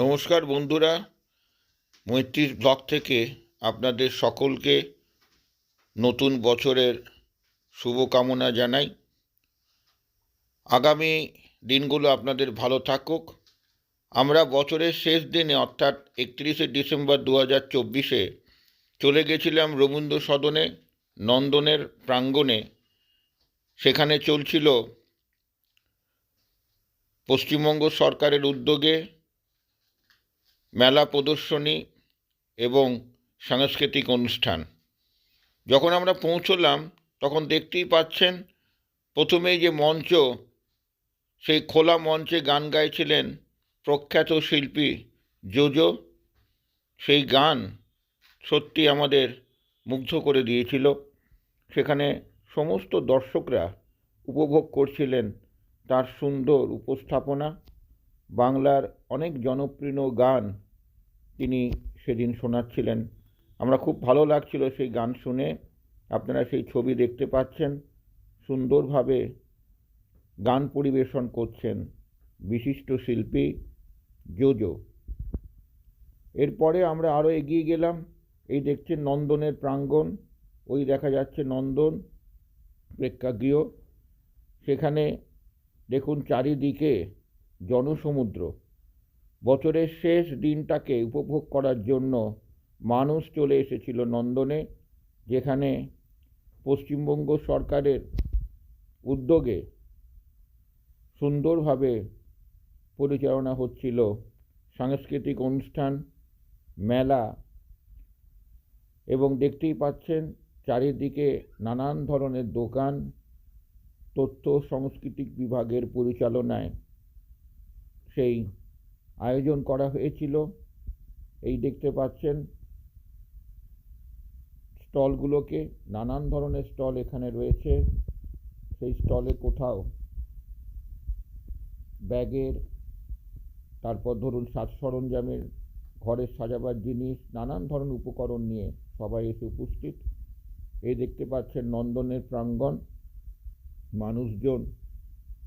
নমস্কার বন্ধুরা। মৈত্রীর ব্লগ থেকে আপনাদের সকলকে নতুন বছরের শুভকামনা জানাই। আগামী দিনগুলো আপনাদের ভালো থাকুক। আমরা বছরের শেষ দিনে, অর্থাৎ একত্রিশে ডিসেম্বর দু হাজার চব্বিশে, চলে গেছিলাম রবীন্দ্র সদনে নন্দনের প্রাঙ্গণে। সেখানে চলছিল পশ্চিমবঙ্গ সরকারের উদ্যোগে মেলা প্রদর্শনী এবং সাংস্কৃতিক অনুষ্ঠান। যখন আমরা পৌঁছলাম, তখন দেখতেই পাচ্ছেন, প্রথমেই যে মঞ্চ, সেই খোলা মঞ্চে গান গাইছিলেন প্রখ্যাত শিল্পী জোজো। সেই গান সত্যি আমাদের মুগ্ধ করে দিয়েছিল। সেখানে সমস্ত দর্শকরা উপভোগ করছিলেন তার সুন্দর উপস্থাপনা। বাংলার অনেক জনপ্রিয় গান তিনি সেদিন শোনাচ্ছিলেন। আমরা খুব ভালো লাগছিল সেই গান শুনে। আপনারা সেই ছবি দেখতে পাচ্ছেন। সুন্দরভাবে গান পরিবেশন করছেন বিশিষ্ট শিল্পী জোজো। এরপরে আমরা আরও এগিয়ে গেলাম। এই দেখছেন নন্দনের প্রাঙ্গণ। ওই দেখা যাচ্ছে নন্দন প্রেক্ষাগৃহ। সেখানে দেখুন চারিদিকে জনসমুদ্র। বছরের শেষ দিনটাকে উপভোগ করার জন্য মানুষ চলে এসেছিল নন্দনে, যেখানে পশ্চিমবঙ্গ সরকারের উদ্যোগে সুন্দরভাবে পরিচালনা হচ্ছিল সাংস্কৃতিক অনুষ্ঠান, মেলা এবং দেখতেই পাচ্ছেন চারিদিকে নানান ধরনের দোকান, তথ্য, সাংস্কৃতিক বিভাগের পরিচালনায় সেই আয়োজন করা হয়েছিল। এই দেখতে পাচ্ছেন, স্টলগুলোকে, নানান ধরনের স্টল এখানে রয়েছে। সেই স্টলে কোথাও ব্যাগের, তারপর ধরুন সাজ সরঞ্জামের, ঘরের সাজাবার জিনিস, নানান ধরনের উপকরণ নিয়ে সবাই এসে উপস্থিত। এই দেখতে পাচ্ছেন নন্দনের প্রাঙ্গণ। মানুষজন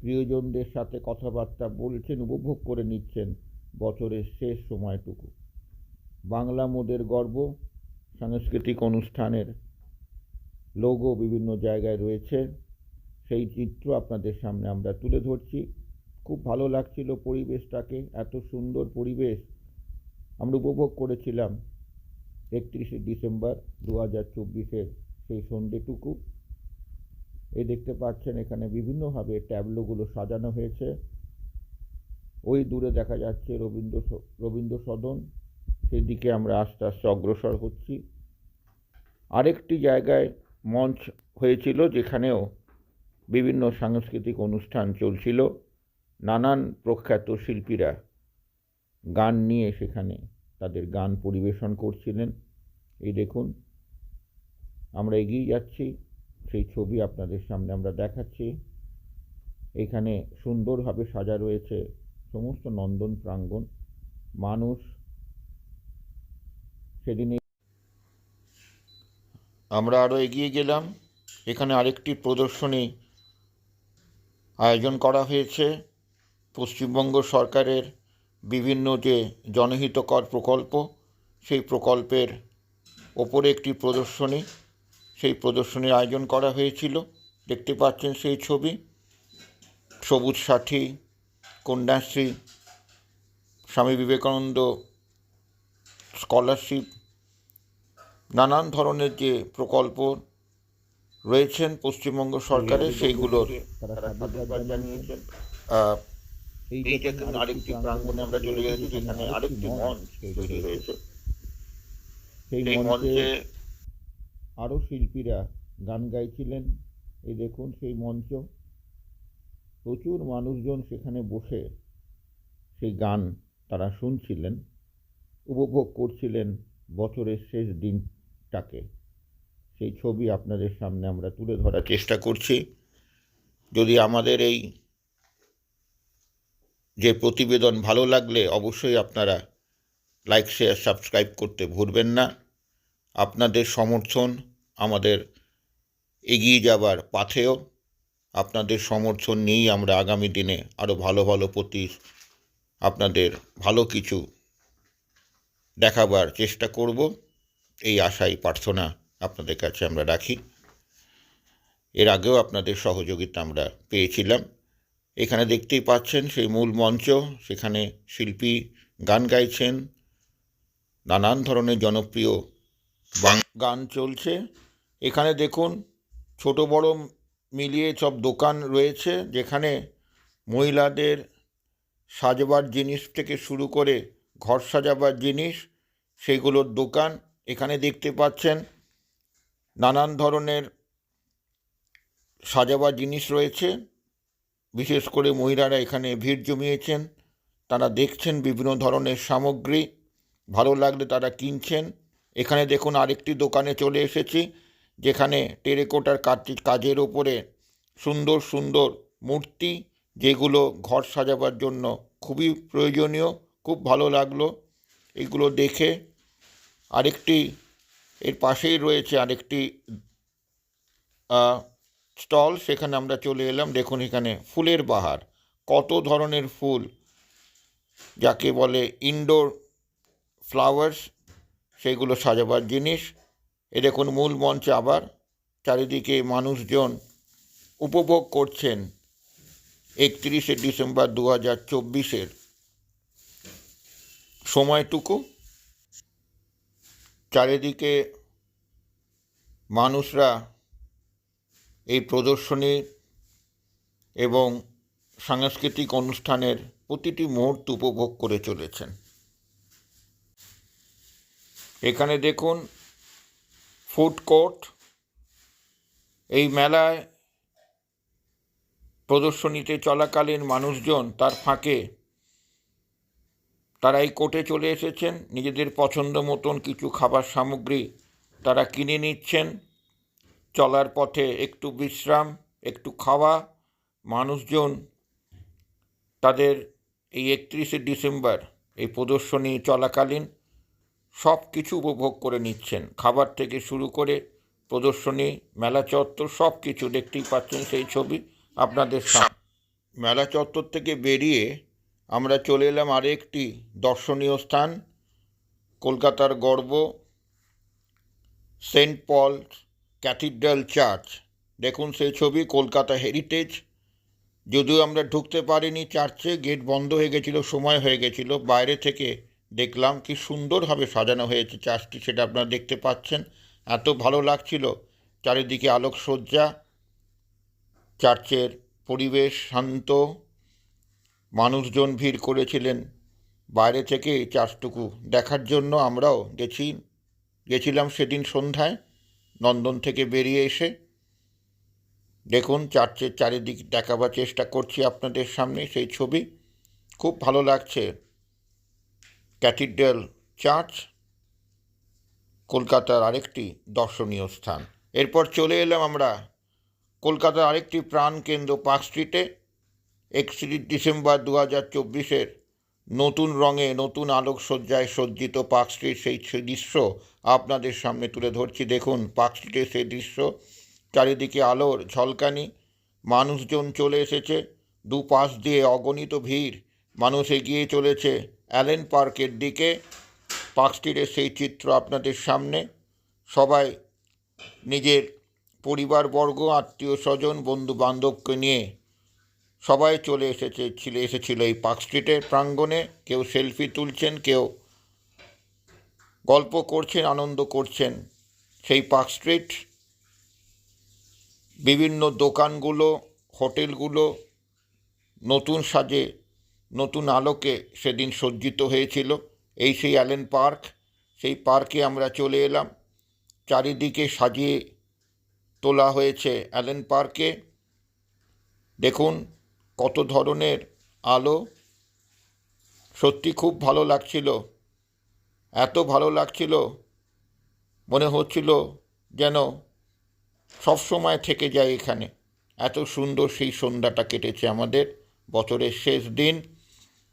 প্রিয়জনদের সাথে কথাবার্তা বলছেন, উপভোগ করে নিচ্ছেন বছরের শেষ সময়টুকু। বাংলা মোদের গর্ব, সাংস্কৃতিক অনুষ্ঠানের লোগো বিভিন্ন জায়গায় রয়েছে। সেই চিত্র আপনাদের সামনে আমরা তুলে ধরছি। খুব ভালো লাগছিল পরিবেশটাকে, এত সুন্দর পরিবেশ আমরা উপভোগ করেছিলাম একত্রিশে ডিসেম্বর দু হাজার চব্বিশের সেই সন্ধেটুকু এই দেখতে পাচ্ছেন এখানে বিভিন্নভাবে ট্যাবলোগুলো সাজানো হয়েছে। ওই দূরে দেখা যাচ্ছে রবীন্দ্র রবীন্দ্র সদন সেই দিকে আমরা আস্তে আস্তে অগ্রসর হচ্ছি। আরেকটি জায়গায় মঞ্চ হয়েছিল যেখানেও বিভিন্ন সাংস্কৃতিক অনুষ্ঠান চলছিল। নানান প্রখ্যাত শিল্পীরা গান নিয়ে সেখানে তাদের গান পরিবেশন করছিলেন। এই দেখুন, আমরা এগিয়ে যাচ্ছি। সেই ছবি আপনাদের সামনে আমরা দেখাচ্ছি। এখানে সুন্দরভাবে সাজা রয়েছে সমস্ত নন্দন প্রাঙ্গণ। মানুষ সেদিনে আমরা আরও এগিয়ে গেলাম। এখানে আরেকটি প্রদর্শনী আয়োজন করা হয়েছে। পশ্চিমবঙ্গ সরকারের বিভিন্ন যে জনহিতকর প্রকল্প, সেই প্রকল্পের ওপরে একটি প্রদর্শনী। সেই প্রদর্শনীর আয়োজন করা হয়েছিল। দেখতে পাচ্ছেন সেই ছবি। সবুজ সাথী কন্যাশ্রী স্বামী বিবেকানন্দ স্কলারশিপ নানান ধরনের যে প্রকল্প রয়েছেন পশ্চিমবঙ্গ সরকারের সেইগুলোর এই যে আরেকটি প্রাঙ্গণে আমরা চলে গেছি যেখানে আরেকটি মঞ্চ তৈরি হয়েছে। সেই মঞ্চে আরও শিল্পীরা গান গাইছিলেন। এই দেখুন সেই মঞ্চ। প্রচুর মানুষজন সেখানে বসে সেই গান তারা শুনছিলেন, উপভোগ করছিলেন বছরের শেষ দিনটাকে। সেই ছবি আপনাদের সামনে আমরা তুলে ধরার চেষ্টা করছি। যদি আমাদের এই যে প্রতিবেদন ভালো লাগলে অবশ্যই আপনারা লাইক, শেয়ার, সাবস্ক্রাইব করতে ভুলবেন না। আপনাদের সমর্থন আমাদের এগিয়ে যাবার পাথেও আপনাদের সমর্থন নিয়েই আমরা আগামী দিনে আরও ভালো ভালো প্রতি আপনাদের ভালো কিছু দেখাবার চেষ্টা করব। এই আশাই প্রার্থনা আপনাদের কাছে আমরা রাখি। এর আগেও আপনাদের সহযোগিতা আমরা পেয়েছিলাম। এখানে দেখতেই পাচ্ছেন সেই মূল মঞ্চ, সেখানে শিল্পী গান গাইছেন। নানান ধরনের জনপ্রিয় গান চলছে। এখানে দেখুন, ছোট বড় মিলিয়ে সব দোকান রয়েছে, যেখানে মহিলাদের সাজবার জিনিস থেকে শুরু করে ঘর সাজাবার জিনিস, সেগুলোর দোকান এখানে দেখতে পাচ্ছেন। নানান ধরনের সাজাবার জিনিস রয়েছে। বিশেষ করে মহিলারা এখানে ভিড় জমিয়েছেন, তারা দেখছেন বিভিন্ন ধরনের সামগ্রী, ভালো লাগলে তারা কিনছেন। এখানে দেখুন আরেকটি দোকানে চলে এসেছি। যেখানে টেরেকোটার কাজ কাজের ওপরে সুন্দর সুন্দর মূর্তি যেগুলো ঘর সাজাবার জন্য খুবই প্রয়োজনীয়, খুব ভালো লাগল। এগুলো দেখে আরেকটি, এর পাশেই রয়েছে আরেকটি স্টল, সেখানে আমরা চলে এলাম। দেখুন এখানে ফুলের বাহার, কত ধরনের ফুল যাকে বলে ইনডোর ফ্লাওয়ার্স, সেগুলো সাজাবার জিনিস। এ দেখুন মূল মঞ্চে আবার চারিদিকে মানুষজন উপভোগ করছেন একত্রিশে ডিসেম্বর দু হাজার চব্বিশের সময়টুকু। চারিদিকে মানুষরা এই প্রদর্শনী এবং সাংস্কৃতিক অনুষ্ঠানের প্রতিটি মুহূর্ত উপভোগ করে চলেছেন। এখানে দেখুন ফুড কোর্ট, এই মেলায় প্রদর্শনীতে চলাকালীন মানুষজন তার ফাঁকে, তারা এই কোর্টে চলে এসেছেন। নিজেদের পছন্দ মতন কিছু খাবার সামগ্রী তারা কিনে নিচ্ছেন। চলার পথে একটু বিশ্রাম, একটু খাওয়া। মানুষজন তাদের এই একত্রিশে ডিসেম্বর এই প্রদর্শনী চলাকালীন সব কিছু উপভোগ করে নিচ্ছেন। খাবার থেকে শুরু করে প্রদর্শনী, মেলা চত্বর সব কিছু দেখতেই পাচ্ছেন সেই ছবি আপনাদের সামনে। মেলা চত্বর থেকে বেরিয়ে আমরা চলে এলাম আরেকটি দর্শনীয় স্থান, কলকাতার গর্ব, সেন্ট পল ক্যাথিড্রাল চার্চ। দেখুন সেই ছবি, কলকাতা হেরিটেজ। যদিও আমরা ঢুকতে পারিনি চার্চে, গেট বন্ধ হয়ে গেছিল, সময় হয়ে গেছিল। বাইরে থেকে দেখলাম কি সুন্দরভাবে সাজানো হয়েছে চার্চটি সেটা আপনারা দেখতে পাচ্ছেন। এত ভালো লাগছিল, চারিদিকে আলোকসজ্জা, চার্চের পরিবেশ শান্ত, মানুষজন ভিড় করেছিলেন। বাইরে থেকে চার্চটুকু দেখার জন্য আমরাও গেছি, গেছিলাম সেদিন সন্ধ্যায়, নন্দন থেকে বেরিয়ে এসে। দেখুন, চার্চের চারিদিক দেখাবার চেষ্টা করছি আপনাদের সামনে সেই ছবি। খুব ভালো লাগছে। ক্যাথিড্রাল চার্চ, কলকাতার আরেকটি দর্শনীয় স্থান। এরপর চলে এলাম আমরা কলকাতার আরেকটি প্রাণকেন্দ্র পার্ক স্ট্রিটে। একত্রিশ ডিসেম্বর দু হাজার চব্বিশের নতুন রঙে নতুন আলোকসজ্জায় সজ্জিত পার্ক স্ট্রিট, সেই দৃশ্য আপনাদের সামনে তুলে ধরছি। দেখুন, পার্ক স্ট্রিটের সেই দৃশ্য, চারিদিকে আলোর ঝলকানি, মানুষজন চলে এসেছে, দুপাশ দিয়ে অগণিত ভিড়, মানুষ এগিয়ে চলেছে। অ্যালেন পার্কের দিকে পার্ক স্ট্রিটের সেই চিত্র আপনাদের সামনে। সবাই নিজের পরিবারবর্গ, আত্মীয় স্বজন বন্ধু বান্ধবকে নিয়ে সবাই চলে এসেছে, ছিল, এসেছিল এই পার্ক স্ট্রিটের প্রাঙ্গণে। কেউ সেলফি তুলছেন, কেউ গল্প করছেন, আনন্দ করছেন সেই পার্ক স্ট্রিট বিভিন্ন দোকানগুলো, হোটেলগুলো নতুন সাজে নতুন আলোকে সেদিন সজ্জিত হয়েছিল। এই সেই অ্যালেন পার্ক, সেই পার্কে আমরা চলে এলাম। চারিদিকে সাজিয়ে তোলা হয়েছে অ্যালেন পার্কে। দেখুন কত ধরনের আলো। সত্যি খুব ভালো লাগছিল। এত ভালো লাগছিল, মনে হচ্ছিল যেন সব সময় থেকে যায় এখানে। এত সুন্দর সেই সন্ধ্যাটা কেটেছে আমাদের। বছরের শেষ দিন।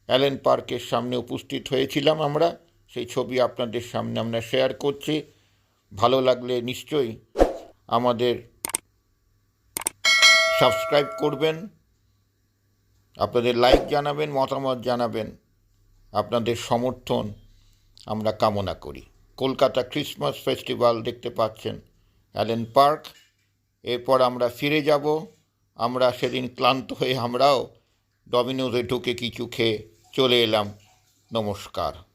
অ্যালেন পার্কের সামনে উপস্থিত হয়েছিলাম আমরা। সেই ছবি আপনাদের সামনে আমরা শেয়ার করছি। ভালো লাগলে নিশ্চয়ই আমাদের সাবস্ক্রাইব করবেন, আপনাদের লাইক জানাবেন, মতামত জানাবেন, আপনাদের সমর্থন আমরা কামনা করি। কলকাতা ক্রিসমাস ফেস্টিভ্যাল দেখতে পাচ্ছেন অ্যালেন পার্ক। এরপর আমরা ফিরে যাব। আমরা সেদিন ক্লান্ত হয়ে আমরাও ডমিনোজে ঢুকে কিছু খেয়ে চলে এলাম। নমস্কার।